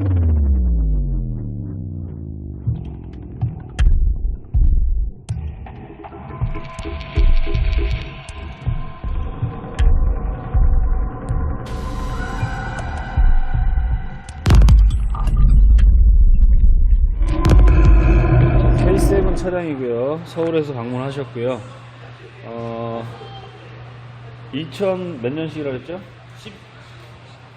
K7 차량이고요. 서울에서 방문하셨고요. 어, 2000 몇 년식이라 그랬죠?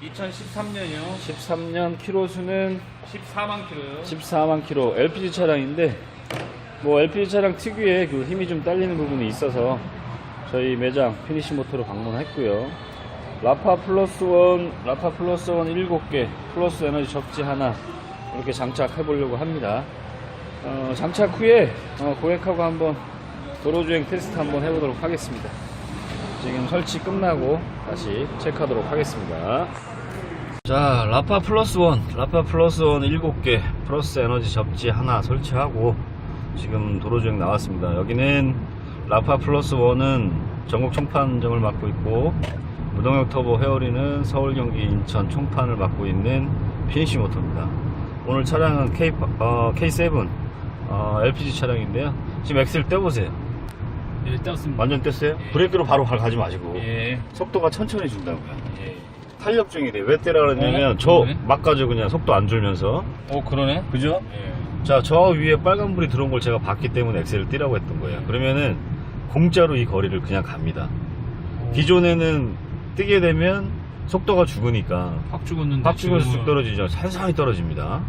2013년이요. 13년 키로 수는 14만 킬로요. 14만 킬로 LPG 차량인데 뭐 LPG 차량 특유의 그 힘이 좀 딸리는 부분이 있어서 저희 매장 피니시 모터로 방문했고요. 라파 플러스 원, 라파 플러스 원 7개, 플러스 에너지 접지 하나 이렇게 장착해 보려고 합니다. 어, 장착 후에 어, 고객하고 한번 도로주행 테스트 한번 해보도록 하겠습니다. 설치 끝나고 다시 체크하도록 하겠습니다. 자, 라파 플러스 원, 라파 플러스 원 7개, 플러스 에너지 접지 하나 설치하고 지금 도로주행 나왔습니다. 여기는 라파 플러스 원은 전국 총판점을 맡고 있고 무동력 터보 헤어리는 서울, 경기, 인천 총판을 맡고 있는 피니시 모터입니다. 오늘 차량은 K, 어, K7 어, LPG 차량인데요. 지금 엑셀 떼보세요. 예, 떴습니다. 완전 뗐어요? 예. 브레이크로 바로 가- 가지 마시고 예. 속도가 천천히 준다고요. 예. 탄력 중이래. 왜 떼라 그러냐면 어? 저 네. 막 가지고 그냥 속도 안 줄면서 오, 그러네. 그죠? 예. 자, 저 위에 빨간불이 들어온 걸 제가 봤기 때문에 엑셀을 띄라고 했던 거예요. 그러면은 공짜로 이 거리를 그냥 갑니다. 기존에는 뛰게 되면 속도가 죽으니까 확 죽었는데. 확 죽어서 쑥 떨어지죠. 산산이 떨어집니다.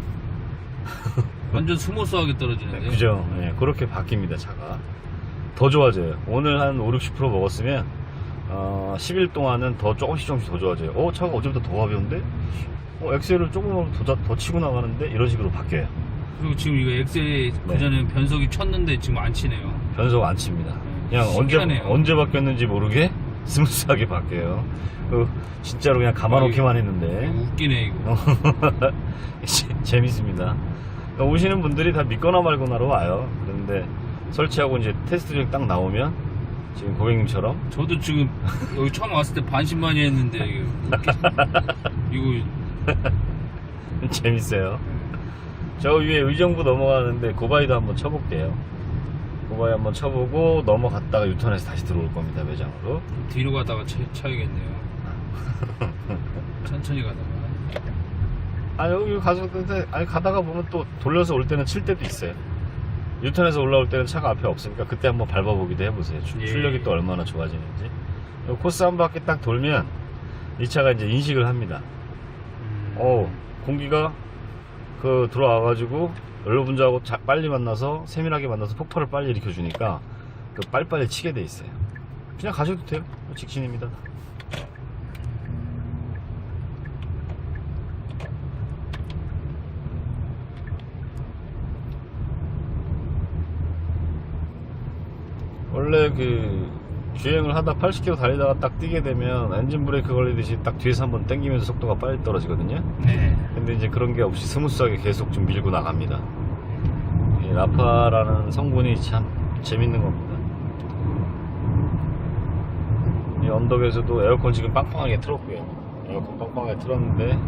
완전 스무스하게 떨어지는데. 그죠? 예, 그렇게 바뀝니다, 차가. 더 좋아져요. 오늘 한 5, 60% 먹었으면 어, 10일 동안은 더 조금씩 조금씩 더 좋아져요. 어, 차가 어제부터 더 가벼운데? 어, 엑셀을 조금 더, 더 치고 나가는데? 이런 식으로 바뀌어요. 그리고 지금 이거 엑셀 그전에 변속이 쳤는데 지금 안 치네요. 변속 안 칩니다. 그냥 언제, 신기하네요. 언제 바뀌었는지 모르게 스무스하게 바뀌어요. 그, 진짜로 그냥 감아놓기만 했는데. 웃기네, 이거. 어. 재- 재밌습니다. 그러니까 오시는 분들이 다 믿거나 말거나로 와요. 그런데 설치하고 이제 테스트 중에 딱 나오면 지금 고객님처럼 저도 지금 여기 처음 왔을 때 반신반의 했는데 이거 이거 재밌어요. 저 위에 의정부 넘어가는데 고바이도 한번 쳐볼게요. 고바이 한번 쳐보고 넘어갔다가 유턴해서 다시 들어올 겁니다 매장으로. 뒤로 가다가 차, 차야겠네요. 천천히 가다가. 아 여기 가서 근데 아니 가다가 보면 또 돌려서 올 때는 칠 때도 있어요. 유턴해서 올라올 때는 차가 앞에 없으니까 그때 한번 밟아보기도 해보세요. 출- 예. 출력이 또 얼마나 좋아지는지. 요 코스 한 바퀴 딱 돌면 이 차가 이제 인식을 합니다. 음. 어 공기가 그 들어와가지고 연료 분자하고 자- 빨리 만나서 세밀하게 만나서 폭발을 빨리 일으켜주니까 그 빨리빨리 치게 돼 있어요. 그냥 가셔도 돼요. 직진입니다. 원래 그 주행을 하다 80km 달리다가 딱 뛰게 되면 엔진 브레이크 걸리듯이 딱 뒤에서 한번 당기면서 속도가 빨리 떨어지거든요. 네. 근데 이제 그런 게 없이 스무스하게 계속 좀 밀고 나갑니다. 이 라파라는 성분이 참 재밌는 겁니다. 이 언덕에서도 에어컨 지금 빵빵하게 틀었고요. 에어컨 빵빵하게 틀었는데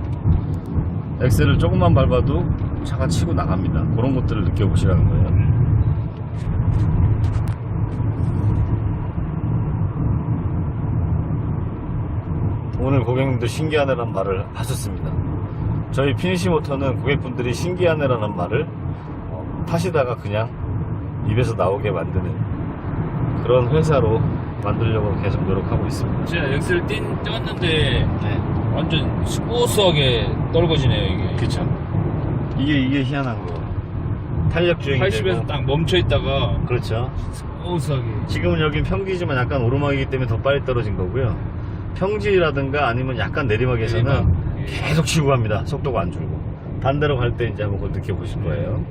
엑셀을 조금만 밟아도 차가 치고 나갑니다. 그런 것들을 느껴보시라는 거예요. 오늘 고객님도 신기하네라는 말을 하셨습니다. 저희 피니시 모터는 고객분들이 신기하네라는 말을 어, 타시다가 그냥 입에서 나오게 만드는 그런 회사로 만들려고 계속 노력하고 있습니다. 제가 엑셀 뛴, 떴는데 네. 완전 스무스하게 떨궈지네요, 이게. 그쵸. 이게, 이게 희한한 거. 탄력 주행이 80에서 되고. 딱 멈춰 있다가 그렇죠. 스무스하게. 지금은 여긴 평지지만 약간 오르막이기 때문에 더 빨리 떨어진 거고요. 평지라든가 아니면 약간 내리막에서는 내리막. 예. 계속 치고 갑니다. 속도가 안 줄고. 반대로 갈 때 이제 한번 그걸 느껴보실 거예요.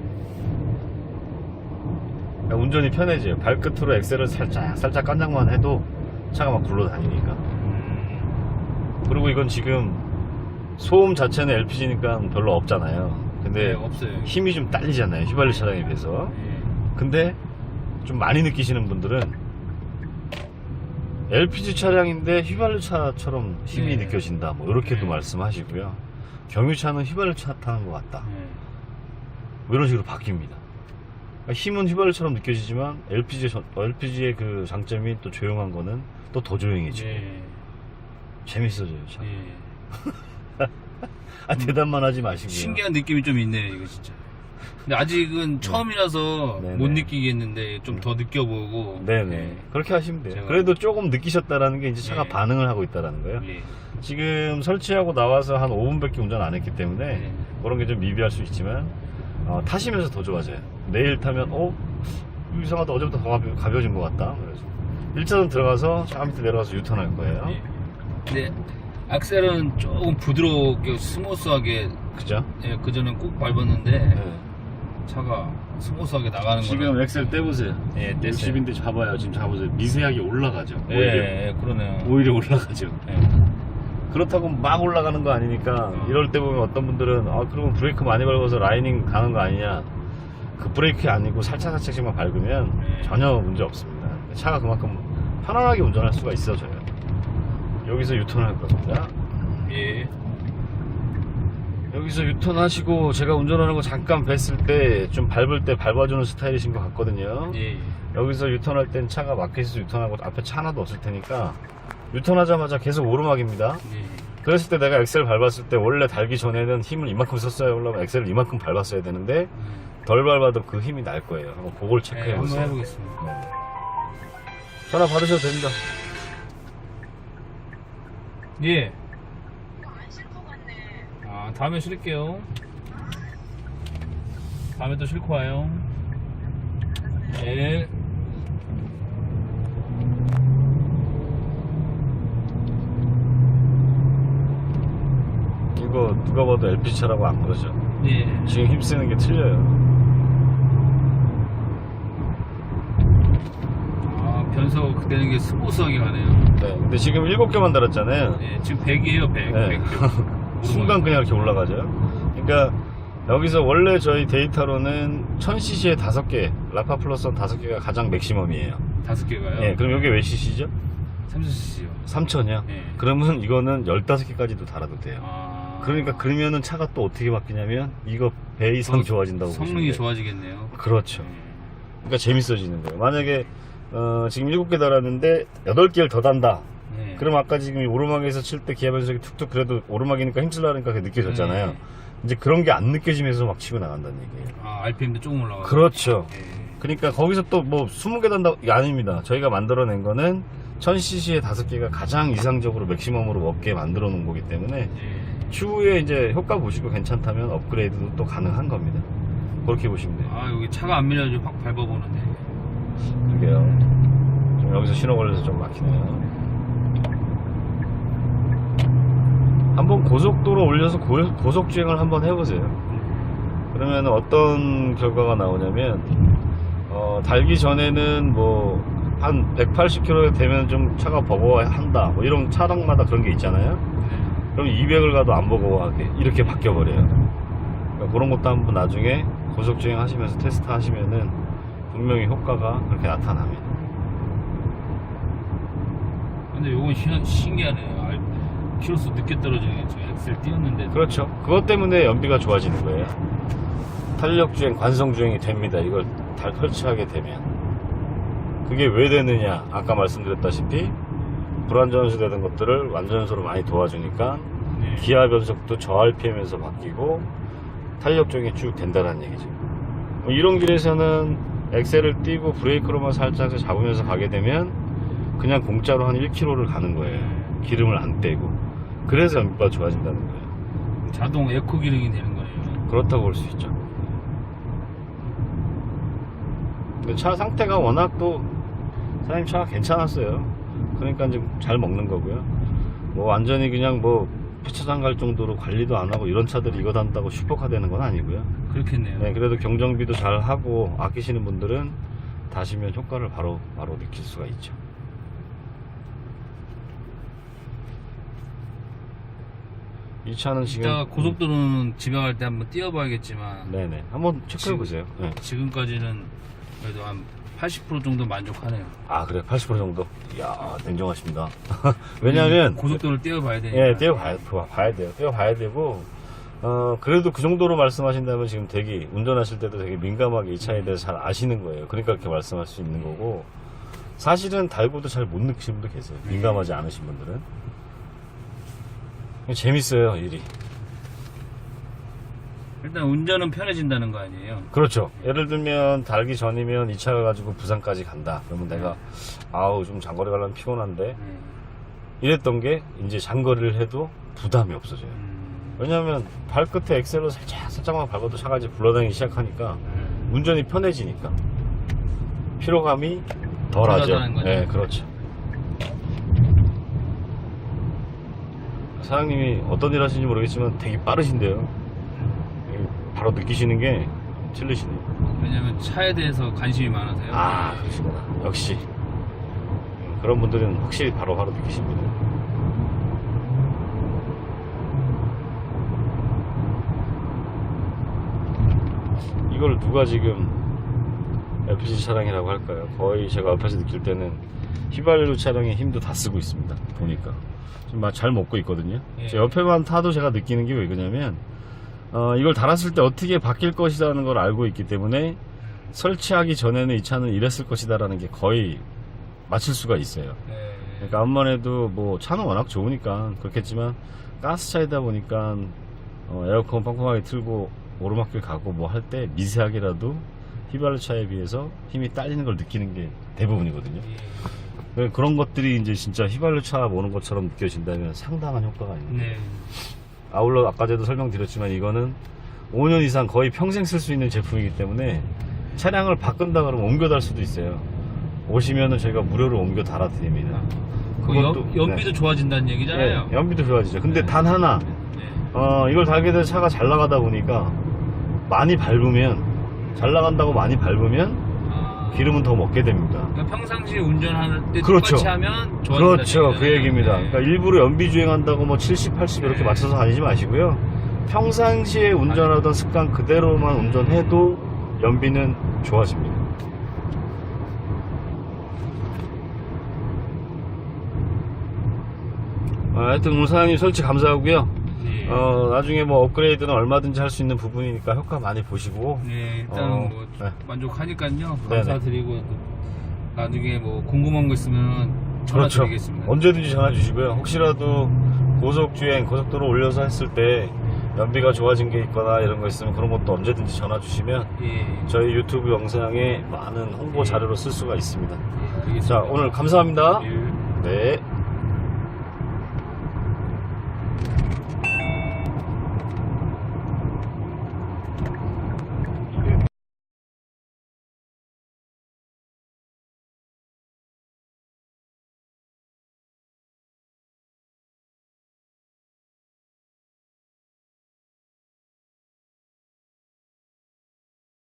그러니까 운전이 편해져요. 발끝으로 엑셀을 살짝, 살짝 깐장만 해도 차가 막 굴러다니니까. 음, 그리고 이건 지금 소음 자체는 LPG니까 별로 없잖아요. 네, 근데 없어요. 힘이 좀 딸리잖아요. 휘발유 차량에 비해서. 예. 근데 좀 많이 느끼시는 분들은 LPG 차량인데 휘발유 차처럼 힘이 네. 느껴진다. 뭐 이렇게도 네. 말씀하시고요. 경유차는 휘발유 차 타는 것 같다. 예. 뭐 이런 식으로 바뀝니다. 그러니까 힘은 휘발유처럼 느껴지지만 LPG LPG의 그 장점이 또 조용한 거는 또 더 조용해지고 예. 재밌어져요. 참. 예. 아, 대답만 하지 마시고요. 신기한 느낌이 좀 있네요, 이거 진짜. 근데 아직은 처음이라서 네네. 못 느끼겠는데 좀 더 느껴보고. 네네. 그렇게 하시면 돼요. 제가- 그래도 조금 느끼셨다라는 게 이제 차가 네. 반응을 하고 있다라는 거예요. 예. 지금 설치하고 나와서 한 5분밖에 운전 안 했기 때문에 네. 그런 게 좀 미비할 수 있지만 어, 타시면서 더 좋아져요. 내일 타면 어 이상하다 어제부터 더 가벼, 가벼워진 것 같다. 그래서 1차선 들어가서 저 밑에 내려가서 유턴할 거예요. 예. 근데 악셀은 조금 부드럽게 스무스하게 그죠? 예, 그전엔 꼭 밟았는데 네. 차가 스무스하게 나가는 지금 거는 엑셀 떼보세요. 예, 뗐어요. 60인데 잡아요. 지금 잡으세요. 미세하게 올라가죠. 예, 오히려, 예, 그러네요. 오히려 올라가죠. 예. 그렇다고 막 올라가는 거 아니니까 어. 이럴 때 보면 어떤 분들은 아 그러면 브레이크 많이 밟아서 라이닝 가는 거 아니냐 그 브레이크 아니고 살짝살짝씩만 밟으면 네. 전혀 문제 없습니다 차가 그만큼 편안하게 운전할 수가 있어져요 여기서 유턴할 겁니다 예. 여기서 유턴하시고 제가 운전하는 거 잠깐 뵀을 때 좀 밟을 때 밟아주는 스타일이신 것 같거든요 예. 여기서 유턴할 땐 차가 마켓에서 유턴하고 앞에 차 하나도 없을 테니까 유턴하자마자 계속 오르막입니다 예. 그랬을 때 내가 엑셀 밟았을 때 원래 달기 전에는 힘을 이만큼 썼어야 올라면 엑셀을 이만큼 밟았어야 되는데 덜 밟아도 그 힘이 날 거예요. 한번 그걸 예, 체크해 한번 보세요. 해보겠습니다. 네. 전화 받으셔도 됩니다. 예. 다음에 실을게요. 다음에 또 싣고 와요. 예. 이거 누가 봐도 LP 차라고 안 그러죠. 예. 지금 힘쓰는 게 틀려요. 아, 변속 그때는 게 스무스하게 가네요. 네. 근데 지금 7개만 달았잖아요. 예, 지금 100이에요, 100. 네. 100km. 순간 그냥 이렇게 올라가죠. 그러니까 여기서 원래 저희 데이터로는 1000cc에 5개, 라파 플러스 5개가 가장 맥시멈이에요. 다섯 개가요? 예, 그럼 이게 몇 cc죠? 30cc요. 3000이요? 예. 그러면 이거는 15개까지도 달아도 돼요. 아. 그러니까 그러면은 차가 또 어떻게 바뀌냐면 이거 배 이상 더 좋아진다고 보시면 성능이 돼요. 좋아지겠네요. 그렇죠. 예. 그러니까 재밌어지는 거예요. 만약에 어, 지금 7개 달았는데 8개를 더 단다. 예. 그럼 아까 지금 이 오르막에서 칠 때 기아 변속이 툭툭 그래도 오르막이니까 힘쓰려니까 그게 느껴졌잖아요. 네. 이제 그런 게 안 느껴지면서 막 치고 나간다는 얘기예요. 아, RPM도 조금 올라가요. 그렇죠. 예. 그러니까 거기서 또 뭐 20개 단다 아닙니다. 저희가 만들어낸 거는 1000cc에 5개가 가장 이상적으로 맥시멈으로 먹게 만들어 놓은 거기 때문에 예. 추후에 이제 효과 보시고 괜찮다면 업그레이드도 또 가능한 겁니다. 그렇게 보시면 돼요. 아, 여기 차가 안 밀려가지고 확 밟아보는데. 그게요. 좀 여기서 신호 걸려서 좀 막히네요. 한번 고속도로 올려서 고, 고속 주행을 한번 해보세요. 그러면 어떤 결과가 나오냐면 어, 달기 전에는 뭐 한 180km 되면 좀 차가 버거워한다. 뭐 이런 차량마다 그런 게 있잖아요. 네. 그럼 200을 가도 안 버거워하게 이렇게 바뀌어 버려요. 그러니까 그런 것도 한번 나중에 고속 주행 하시면서 테스트 하시면은 분명히 효과가 그렇게 나타납니다. 근데 신, 신기하네요. 알, 키로수 늦게 떨어지는 게 엑셀 띄웠는데. 그렇죠. 그것 때문에 연비가 좋아지는 거예요. 탄력 주행, 관성 주행이 됩니다. 이걸 달 설치하게 되면. 그게 왜 되느냐? 아까 말씀드렸다시피 불안전수 되는 것들을 완전수로 많이 도와주니까 네. 기아 변속도 저 RPM에서 바뀌고 탄력 주행이 쭉 된다는 얘기죠. 뭐 이런 길에서는 엑셀을 띄고 브레이크로만 살짝 잡으면서 가게 되면 그냥 공짜로 한 1km를 가는 거예요. 기름을 안 떼고. 그래서 연비가 좋아진다는 거예요. 자동 에코 기능이 되는 거네요. 그렇다고 볼 수 있죠. 차 상태가 워낙 또 사장님 차가 괜찮았어요. 그러니까 이제 잘 먹는 거고요. 뭐 완전히 그냥 뭐 주차장 갈 정도로 관리도 안 하고 이런 차들이 이거 단다고 슈퍼카 되는 건 아니고요. 그렇겠네요. 네, 그래도 경정비도 잘 하고 아끼시는 분들은 다시면 효과를 바로 바로 느낄 수가 있죠. 이 차는 지금 이따가 고속도로는 집에 갈 때 한번 띄워봐야겠지만 네네. 한번 체크해 보세요. 네. 지금까지는 그래도 한 80% 정도 만족하네요. 아 그래? 80% 정도? 이야 냉정하십니다. 왜냐하면 고속도로를 띄워봐야 되니까. 예 떼어봐야 봐야 돼요. 떼어봐야 되고 어 그래도 그 정도로 말씀하신다면 지금 되게 운전하실 때도 되게 민감하게 이 차에 대해서 잘 아시는 거예요. 그러니까 그렇게 말씀할 수 있는 거고 사실은 달고도 잘 못 느끼시는 분도 계세요. 민감하지 않으신 분들은 재밌어요 일이 일단 운전은 편해진다는 거 아니에요? 그렇죠. 예를 들면 달기 전이면 이 차를 가지고 부산까지 간다. 그러면 내가 아우 좀 장거리 가려면 피곤한데 네. 이랬던 게 이제 장거리를 해도 부담이 없어져요. 음, 왜냐하면 발끝에 엑셀로 살짝 살짝만 밟아도 차가 이제 굴러다니기 시작하니까 운전이 편해지니까 피로감이 덜하죠. 네, 그렇죠. 사장님이 어떤 일 하시는지 모르겠지만 되게 빠르신데요. 바로 느끼시는 게 틀리시네요. 왜냐면 차에 대해서 관심이 많아서요. 아, 그러시구나. 역시. 그런 분들은 확실히 바로 바로 느끼십니다. 이걸 누가 지금 LPG 차량이라고 할까요? 거의 제가 옆에서 느낄 때는 휘발유 차량의 힘도 다 쓰고 있습니다. 보니까. 막잘 먹고 있거든요. 예. 제 옆에만 타도 제가 느끼는 게 왜 그러냐면, 어, 이걸 달았을 때 어떻게 바뀔 것이라는 걸 알고 있기 때문에 설치하기 전에는 이 차는 이랬을 것이다라는 게 거의 맞출 수가 있어요. 네. 그러니까 해도 뭐 차는 워낙 좋으니까 그렇겠지만 가스 차이다 보니까 어, 에어컨 빵빵하게 틀고 오르막길 가고 뭐 할 때 미세하게라도 휘발유 차에 비해서 힘이 딸리는 걸 느끼는 게 대부분이거든요. 예. 그러니까 그런 것들이 이제 진짜 휘발유 차 모는 것처럼 느껴진다면 상당한 효과가 있는 거예요. 네. 아울러 아까 전에도 설명드렸지만 이거는 5년 이상 거의 평생 쓸 수 있는 제품이기 때문에 차량을 바꾼다 그러면 옮겨 달 수도 있어요. 오시면은 저희가 무료로 옮겨 달아 드립니다. 그 연, 연비도 좋아진다는 얘기잖아요. 네, 연비도 좋아지죠. 근데 네. 단 하나, 네. 어, 이걸 달게 된 차가 잘 나가다 보니까 많이 밟으면, 잘 나간다고 많이 밟으면 아, 기름은 더 먹게 됩니다. 그러니까 평상시에 운전할 때 그렇죠. 똑같이 하면 좋아진다는 그렇죠. 그. 얘기입니다. 네. 그러니까 일부러 연비 주행한다고 뭐 70, 80 이렇게 네. 맞춰서 다니지 마시고요. 평상시에 운전하던 습관 그대로만 운전해도 연비는 좋아집니다. 아, 하여튼 오늘 사장님 설치 감사하고요. 네. 어, 나중에 뭐 업그레이드는 얼마든지 할 수 있는 부분이니까 효과 많이 보시고. 네, 일단은 어, 뭐 네. 만족하니까요. 감사드리고 또 나중에 뭐 궁금한 거 있으면 전화 그렇죠. 드리겠습니다. 언제든지 전화 주시고요. 혹시라도 고속주행, 고속도로 올려서 했을 때 연비가 좋아진 게 있거나 이런 거 있으면 그런 것도 언제든지 전화 주시면 예. 저희 유튜브 영상에 많은 홍보 자료로 쓸 수가 있습니다. 알겠습니다. 자, 오늘 감사합니다. 예. 네.